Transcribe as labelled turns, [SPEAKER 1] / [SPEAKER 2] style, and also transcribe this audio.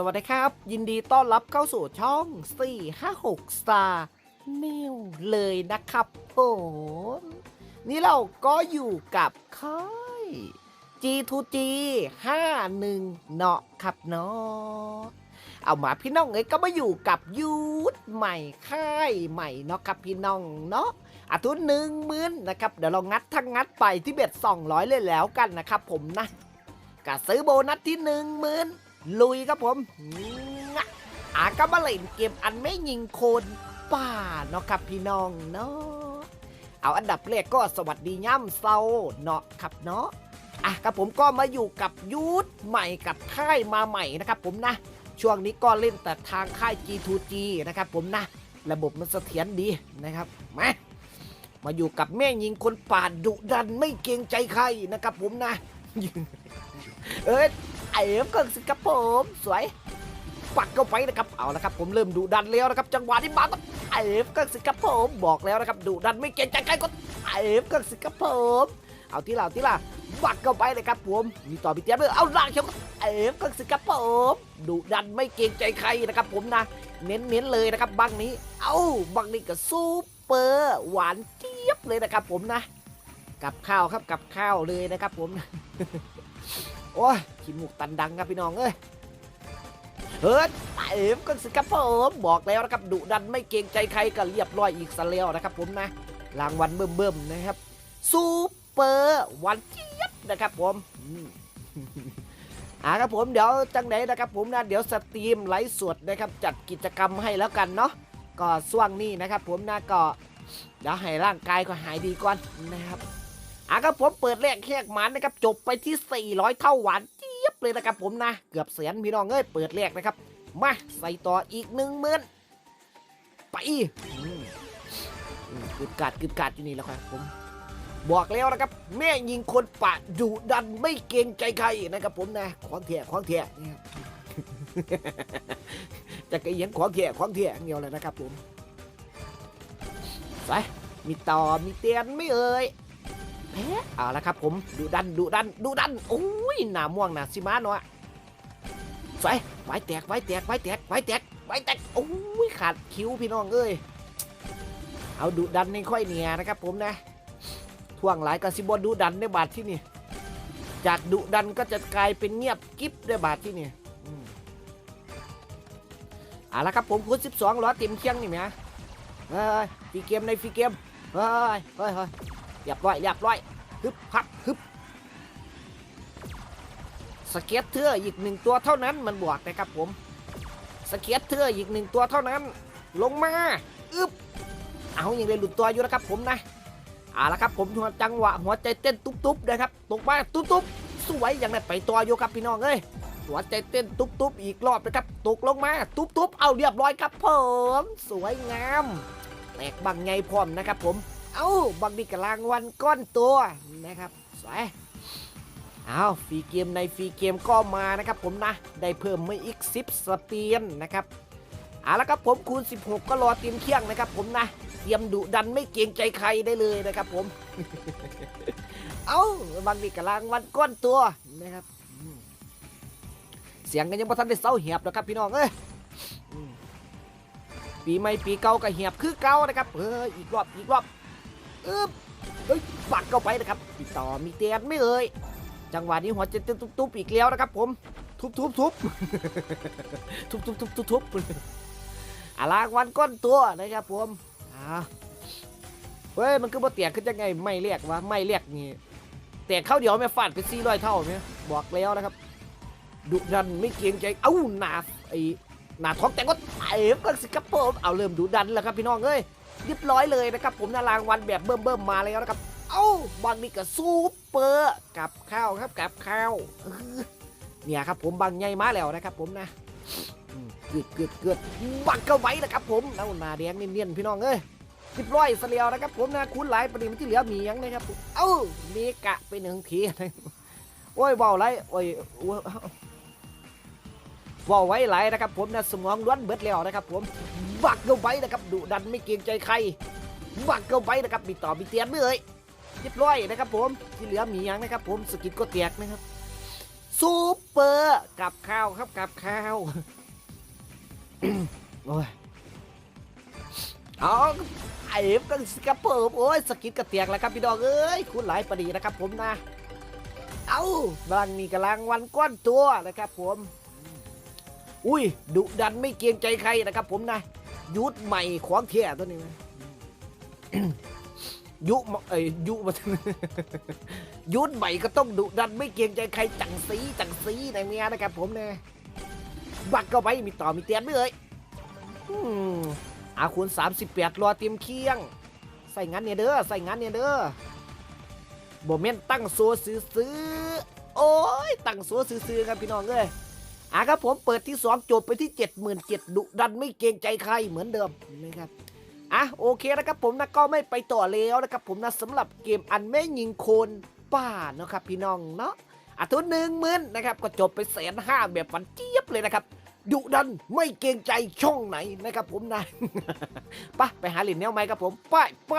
[SPEAKER 1] สวัสดีครับ ยินดีต้อนรับเข้าสู่ช่อง 456 Star New เลยนะครับผมนี่เราก็อยู่กับค่าย G2G 51 เนาะครับเนาะเอามาพี่น้องเอ้ยก็มาอยู่กับยูทใหม่ค่ายใหม่เนาะครับพี่น้องเนาะอาทุนหนึ่งหมื่นนะครับ เดี๋ยวเรางัดทั้งงัดไปที่เบ็ด200 เลยแล้วกันนะครับผมนะก็ซื้อโบนัสที่หนึ่งหมื่น ลุยครับผมงะอาก็มาเล่นเกมอันไม่ยิงโคนป่าเนาะครับพี่น้องเนาะเอาอันดับแรกก็สวัสดีย่ำเซาเนาะครับเนาะอะครับผมก็มาอยู่กับยูทใหม่กับค่ายมาใหม่นะครับผมนะ ช่วงนี้ก็เล่นแต่ทางค่าย G2G นะครับผมนะ ระบบมันเสถียรดีนะครับมามาอยู่กับแม่ยิงคนป่าดุดันไม่เกรงใจใครนะครับผมนะ เอ้ย เอฟก็สิครับผมสวยปักเข้าไปนะครับเอาละครับ ผมเริ่มดุดันแล้วนะครับ จังหวะที่มาต้องเอฟก็สิครับผมบอกแล้วนะครับดุดันไม่เกรงใจใครก็เอฟก็สิครับผมเอาที่เราที่ล่ะปักเข้าไปเลยครับผมมีต่อมีเตี้ยด้วยเอาล่างเชียวเอฟก็สิครับผมดุดันไม่เกรงใจใครนะครับ ผมนะ เน้นๆเลยนะครับบังนี้ เอาบังนี้ก็ซูเปอร์หวานเจี๊ยบเลยนะครับ ผมนะกับข้าวครับกับข้าวเลยนะครับ ผม โอ้ยขี้มูกตันดังครับพี่น้องเอ้ยเฮ้ยเอ็มก็สิครับผมบอกแล้วนะครับดุดันไม่เกรงใจใครก็เรียบร้อยอีกสแล้วนะครับผมนะรางวัลเบิ่มๆนะครับซูเปอร์วันเจี๊ยบนะครับผมอ่าครับผมเดี๋ยวจังไหนนะครับผมนะเดี๋ยวสตรีมไลฟ์สดนะครับจัดกิจกรรมให้แล้วกันเนาะก็ช่วงนี้นะครับผมนะก็เดี๋ยวให้ร่างกายก็หายดีก่อนนะครับ อะครับผมเปิดแรกแขกหมันนะครับจบไปที่ 400 เท่าหวานเจี๊ยบเลยนะครับผมนะเกือบแสนพี่น้องเอ้ยเปิดแรกนะครับ มาใส่ต่ออีกหนึ่งหมื่นไปอืมอืมกึดกัดกึดกัดอยู่นี่แล้วครับผม บอกแล้วนะครับ แม่ยิงคนปะดุดันไม่เกรงใจใครนะครับผมนะของเถี่ยของเถี่ยนี่ครับจะกระเอียนของเถี่ยของเถี่ยอย่างเดียวเลยนะครับผมไปมีต่อมีเตียนไม่เอ่ย เอาละครับผมดูดันดูดันดูดันโอ้ยหนาม่วงหน้าสิมาเนาะใส่ไว้แตกไว้แตกไว้แตกไว้แตกไว้แตกโอ้ยขาดคิ้วพี่น้องเอ้ยเอาดูดันในค่อยเนี่ยนะครับผมนะท่วงหลายกระสิบดูดันในบาทที่นี่จากดุดันก็จะกลายเป็นเงียบกิ๊บในบาทที่นี่อืมเอาละครับผมคูณ12ล้อเต็มเคียงนี่ไหมเฮ้ยฟีเกมในฟีเกมเฮ้ยเฮ้ยเฮ้ย รียบร้อยเรียบร้อยฮึบพับฮึบสเก็ตเทืออีกหนึ่งตัวเท่านั้นมันบวกนะครับผมสเก็ตเทืออีกหนึ่งตัวเท่านั้น ลงมาอึบเอาอย่างเดียหลุดตัวอยู่นะครับผมนะเอาละครับผมจังหวะหัวใจเต้นตุ๊บๆนะครับตกมาตุ๊บๆสวยอย่างนั้นไปตัวอยู่ครับพี่น้องเอ้ยหัวใจเต้นตุ๊บๆอีกรอบนะครับตกลงมาตุ๊บๆเอาเรียบร้อยครับผมสวยงามแตกบังไงพร้อมนะครับผม เอาบางดีกับรางวัลก้อนตัวนะครับสวยเอาฟรีเกมในฟรีเกมก็มานะครับผมนะ ได้เพิ่มมาอีก 10 สเปียนนะครับเอาละครับผมคูณ 16 ก็รอเตรียมเคียงนะครับผมนะ เตรียมดุดันไม่เกรงใจใครได้เลยนะครับผม เอาบางดีกับรางวัลก้อนตัวนะครับ เสียงกันยังบ่ทันได้เศร้าเหียบนะครับพี่น้องเอ้ยปีใหม่ปีเก่าก็เหียบคือเก่านะครับเฮ้ยอีกรอบอีกรอบ อึ๊บเฮ้ยปักเข้าไปนะครับติดต่อมีเตียนไม่เอ่ยจังหวะนี้หัวจเต้นตุ๊บๆอีกแล้วนะครับ ผม ทุบทุบทุบทุบทุบทุบทุบทุบอารางวันก้อนตัวนะครับผมอ่าเฮ้ยมันคือบ่เตียกขึ้นยังไงไม่เรียกวะไม่เรียกนี่แตกเข้าเดียวไม่ฟาดไปสี่ร้อยเท่าไหมบอกแล้วนะครับดุดันไม่เกรงใจเอ้าหนาไอหนาท้องแต่ก็เอฟก็สิครับผมเอาเริ่มดุดันแล้วครับพี่น้องเอ้ย เรียบร้อยเลยนะครับผมนารางวัลแบบเบิ่มๆมาแล้วนะครับเอ้าบางนี่ก็ซูเปอร์กับข้าวครับกับข้าวเนี่ยครับผมบางใหญ่มาแล้วนะครับ ผมนะเกือดเกือดเกือดบังเข้าไว้นะครับ ผมแล้วนาแดงเนียนๆพี่น้องเอ้ยเรียบร้อยเสลียวนะครับ ผมนะคุณหลายประเด็นที่เหลือมียังนะครับผมเอ้าเมกะไปหนึ่งทีโอ้ยเบาไรโอ้ย โอ้ยเบาไว้หลยนะครับผมนะสมองล้วนเบิดแล้วนะครับผมบักเข้าไปนะครับดุดันไม่เกรงใจใครบักเข้าไปนะครับมีต่อมีเตียนไม่เอ่ยเรียบร้อยนะครับผมที่เหลือมีอย่างนะครับผมสกิดก็แตกนะครับซูเปอร์กับข้าวครับกับข้าวโอ้ยเอาไอ้ก็กระเปิบโอ้ยสกิดกระเตียกแล้วครับพี่ดองเอ้ยคุณหลายประดีนะครับผมนะ เอาบางนี่กำลังวันก้อนตัวนะครับผม อุ้ยดุดันไม่เกรงใจใครนะครับ ผมนะยุดใหม่ของเทียตัวนี้ยุมเอ้ยยุมายุดใหม่ก็ต้องดุดันไม่เกรงใจใครจังสีจังสีในเมียนะครับ ผมเนี่ยบักก็ไปมีต่อมีเตียนไม่เลยอืมอาคูณ38 รอเตรียมเคียง ใส่งานเนี่ยเด้อใส่งานเนี่ยเด้อบ่แม่นตั้งโซซื้อโอ้ยตั้งโซซื้อๆครับพี่น้องเอ้ย อะครับผมเปิดที่ 2 จบไปที่ 77,000ดุดันไม่เกรงใจใครเหมือนเดิมนะครับอะโอเคนะครับผมนะก็ไม่ไปต่อแล้วนะครับผมนะสำหรับเกมอันแม่ยิงโคนป่าเนาะครับพี่น้องเนาะอะทุนหนึ่งหมื่นนะครับก็จบไปแสนห้าแบบฝันเจี๊ยบเลยนะครับดุดันไม่เกรงใจช่องไหนนะครับผมนะไปไปหาเหรียญแนวไหมครับผมไปไป